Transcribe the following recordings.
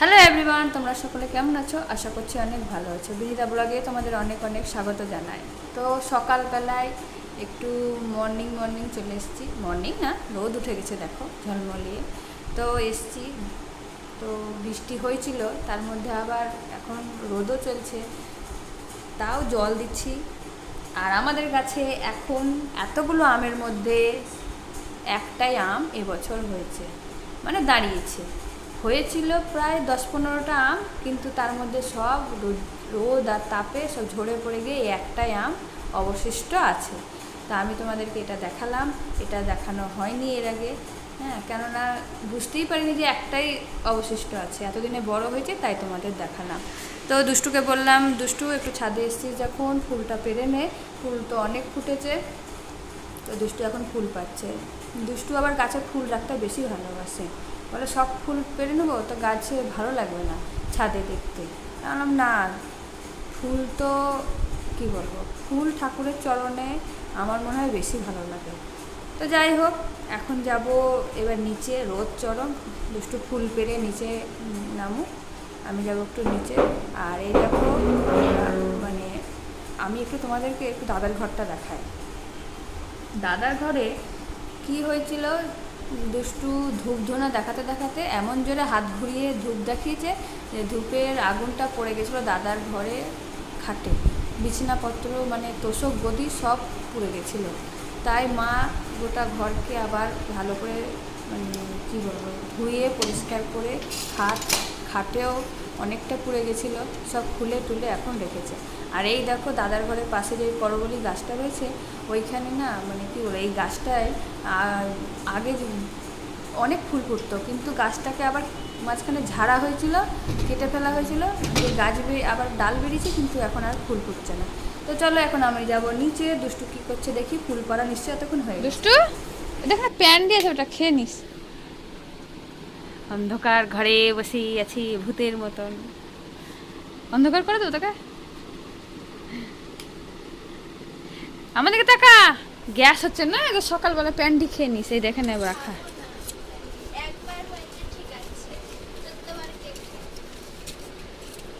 Hello everyone তোমরা সকলে কেমন আছো? আশা করছি অনেক ভালো আছো। বিনিতা ব্লগে তোমাদের অনেক অনেক স্বাগত জানাই। তো সকালবেলায় একটু মর্নিং মর্নিং চলে এসেছি। মর্নিং না, রোদ উঠে গেছে দেখো, ঝলমলিয়ে। তো এসছি। তো বৃষ্টি হয়েছিল, তার মধ্যে আবার এখন রোদও চলছে। তাও জল দিচ্ছি। আর আমাদের কাছে এখন এতগুলো আমের মধ্যে একটাই আম এবছর হয়েছে মানে দাঁড়িয়েছে। হয়েছিল প্রায় দশ পনেরোটা আম, কিন্তু তার মধ্যে সব রোদ- আর তাপে সব ঝরে পড়ে গিয়ে একটাই আম অবশিষ্ট আছে। তা আমি তোমাদেরকে এটা দেখালাম। এটা দেখানো হয়নি এর আগে। হ্যাঁ কেননা বুঝতেই পারিনি যে একটাই অবশিষ্ট আছে। এতদিনে বড় হয়েছে, তাই তোমাদের দেখালাম। তো দুষ্টুকে বললাম, দুষ্টু, একটু ছাদে এসেছিস যখন, ফুলটা পেরে নে। ফুল তো অনেক ফুটেছে। তো দুষ্টু এখন ফুল পাচ্ছে। দুষ্টু আবার গাছে ফুল রাখতে বেশি ভালোবাসে। বলে, সব ফুল পেরে নেব? তো গাছে ভালো লাগবে না ছাদে দেখতে। বললাম, না, ফুল তো, কি বলব, ফুল ঠাকুরের চরণে আমার মনে হয় বেশি ভালো লাগে। তো যাই হোক, এখন যাব এবার নিচে, রোদ চরণ, দুষ্টু ফুল পেরে নিচে নামুক। আমি যাব একটু নিচে। আর এই দেখো মানে আমি একটু তোমাদেরকে একটু দাদার ঘরটা দেখাই। দাদার ঘরে কি হয়েছিল? দুষ্টু ধূপ ধুনা দেখাতে দেখাতে এমন জোরে হাত ঘুরিয়ে ধূপ দেখিয়েছে যে ধূপের আগুনটা পড়ে গেছিল দাদার ঘরে খাটে। বিছানাপত্র মানে তোষক গদি সব পুড়ে গেছিল। তাই মা গোটা ঘরকে আবার ভালো করে মানে কী বলব, ধুয়ে পরিষ্কার করে খাট, খাটেও অনেকটা পুড়ে গেছিল, সব খুলে টুলে এখন রেখেছে। আর এই দেখো দাদার ঘরের পাশে যে করবলি গাছটা রয়েছে ওইখানে না মানে কী বলো এই গাছটায় আগে যে- অনেক ফুল ফুটতো কিন্তু গাছটাকে আবার মাঝখানে ঝাড়া হয়েছিল কেটে ফেলা হয়েছিল এই গাছ বেরিয়ে আবার ডাল বেরিয়েছে কিন্তু এখন আর ফুল ফুটছে না। তো চলো এখন আমি যাব নিচে দুষ্টু কী করছে দেখি ফুল পড়া নিশ্চয়ই এতক্ষণ হয়ে দুষ্টু দেখ না প্যান দিয়েছে ওটা খেয়ে নিস। অন্ধকার ঘরে বসে আছি ভূতের মতন। অন্ধকার করে দেবো তোকে আমাদেরকে টাকা গ্যাস হচ্ছে না তো সকালবেলা প্যান্টি খেয়ে নিস, এই দেখে নেব রাখা।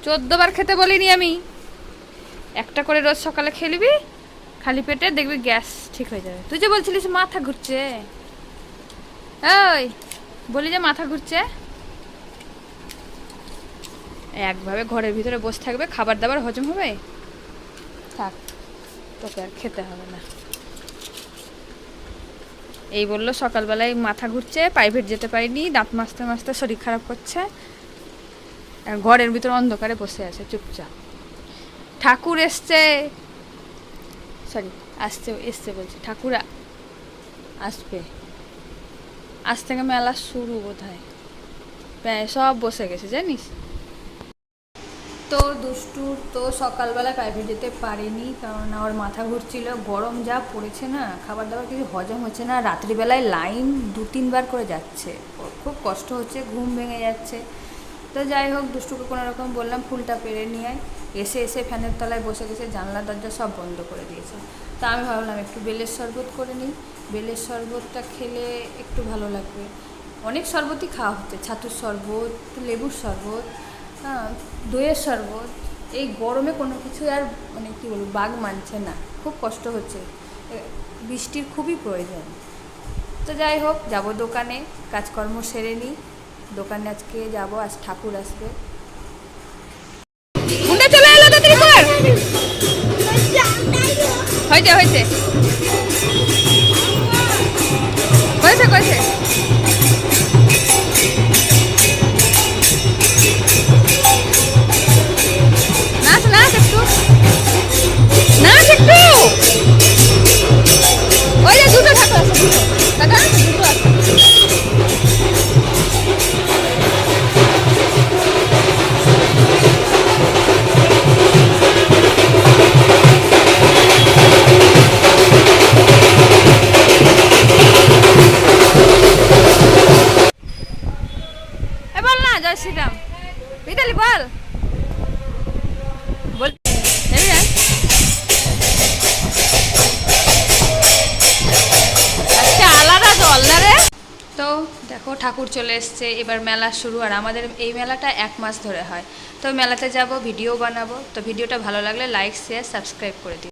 চোদ্দবার খেতে বলিনি আমি। একটা করে রোজ সকালে খেয়ে নিবি, খালি পেটে দেখবি গ্যাস ঠিক হয়ে যাবে। তুই যে বলছিলিস মাথা ঘুরছে। ওই, বলি যে মাথা ঘুরছে। একভাবে ঘরের ভিতরে বসে থাকবে, খাবার দাবার হজম হবে? থাক। তোকে আর খেতে হবে না। এই বলল, সকালবেলায় মাথা ঘুরছে প্রাইভেট যেতে পারিনি, দাঁত মাজতে মাজতে শরীর খারাপ করছে, আর ঘরের ভিতর অন্ধকারে বসে আছে, চুপচাপ। ঠাকুর এসছে সরি আসছে, এসছে বলছে, ঠাকুর আসবে। আজ থেকে মেলা শুরু বোধ হয় সব বসে গেছে, জানিস? তো দুষ্টুর তো সকালবেলা প্রাইভেট যেতে পারেনি কারণ ওর মাথা ঘুরছিল, গরম যা পড়েছে না খাবার দাবার কিছু হজম হচ্ছে না, রাত্রিবেলায় লাইন দু তিনবার করে যাচ্ছে। খুব কষ্ট হচ্ছে, ঘুম ভেঙে যাচ্ছে। তো যাই হোক, দুষ্টুকে কোনো রকম বললাম, ফুলটা পেরে নিয়ে এসে এসে ফ্যানের তলায় বসে গেছে, জানলা, দরজা সব বন্ধ করে দিয়েছে। তা আমি ভাবলাম একটু বেলের শরবত করে নিই। বেলের শরবতটা খেলে একটু ভালো লাগবে। অনেক শরবতই খাওয়া হচ্ছে, ছাতুর শরবত, লেবুর শরবত হ্যাঁ দইয়ের শরবত এই গরমে কোনো কিছু আর মানে কী বলব বাঘ মানছে না। খুব কষ্ট হচ্ছে। বৃষ্টির খুবই প্রয়োজন। তো যাই হোক যাব দোকানে কাজকর্ম সেরে নিই দোকানে আজকে যাব আজ ঠাকুর আসবে। চলে এলো হয়েছে। হয়েছে। দেখো, ঠাকুর চলে এসছে, এবার মেলা শুরু, আর আমাদের এই মেলাটা এক মাস ধরে হয়। তো মেলাতে যাব, ভিডিও বানাবো, তো ভিডিওটা ভালো লাগলে লাইক শেয়ার সাবস্ক্রাইব করে দিও।